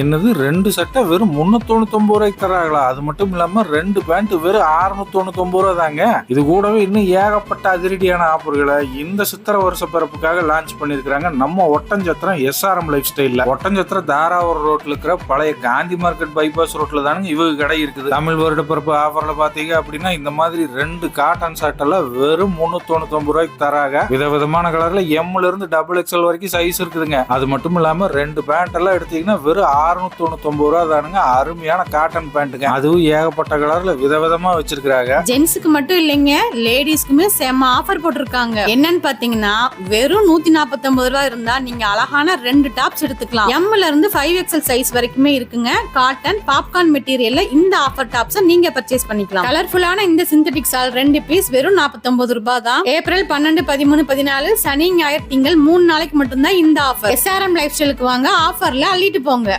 என்னது ரெண்டு சட்டை வெறும் முன்னூத்தொண்ணூத்தொம்பது ரூபாய்க்கு தராங்களா அது மட்டும் இல்லாம ரெண்டு பேண்ட் வெறும் அறுநூத்தொண்ணூத்தொன்பது ரூபா தாங்க. இது கூடவே இன்னும் ஏகப்பட்ட அதிரடியான ஆஃபர்களை இந்த சித்திர வருஷ பிறப்புக்காக லான்ச் பண்ணிருக்காங்க நம்ம ஒட்டஞ்சத்திரம் எஸ்ஆர்எம் லைஃப் ஸ்டைல்ல ஒட்டஞ்சத்திரம் தாராவூர் ரோட்ல இருக்கிற பழைய காந்தி மார்க்கெட் பைபாஸ் ரோட்ல தானுங்க இவங்க கடை இருக்குது. தமிழ் வருட பிறப்பு ஆஃபர்ல பாத்தீங்க அப்படின்னா இந்த மாதிரி ரெண்டு காட்டன் சட்டெல்லாம் எல்லாம் வெறும் முன்னூத்தொண்ணூத்தொன்பது ரூபாய்க்கு தராங்க விதவிதமான கலர்ல எம்ல இருந்து டபுள் எக்ஸ்எல் வரைக்கும் சைஸ் இருக்குதுங்க. அது மட்டும் இல்லாம ரெண்டு பேண்ட் எல்லாம் எடுத்தீங்கன்னா வெறும் 699 ரூபா தானுங்க. அருமையான காட்டன் பேண்ட்டுங்க அதுவும் ஏகப்பட்ட கலர்ல விதவிதமா வச்சிருக்காங்க ஜென்ஸுக்கு மட்டும் இல்லைங்க லேடிஸ்க்குமே செம்ம ஆஃபர் போட்டிருக்காங்க. என்னன்னு பாத்தீங்கன்னா வெறும் நூத்தி நாற்பத்தி ரூபா இருந்தா நீங்க அழகான ரெண்டு டாப்ஸ் எடுத்துக்கலாம். எம்ல இருந்து ஃபைவ் எக்ஸல் சைஸ் வரைக்குமே இருக்குங்க. காட்டன் பாப்கார்ன் மெட்டீரியல்ல இந்த ஆஃபர் டாப்ஸ் நீங்க பர்ச்சேஸ் பண்ணிக்கலாம். கலர்ஃபுல்லான இந்த சிந்தட்டிக் சால் ரெண்டு பீஸ் வெறும் 49 ரூபாய் தான். ஏப்ரல் பன்னெண்டு பதிமூணு பதினாலு சனி ஞாயிறு திங்கள் மூணு நாளைக்கு மட்டும்தான் இந்த ஆஃபர் எஸ்ஆர்எம் லைஃப் ஸ்டைலுக்கு வாங்க ஆஃபர்ல அள்ளிட்டு போங்க.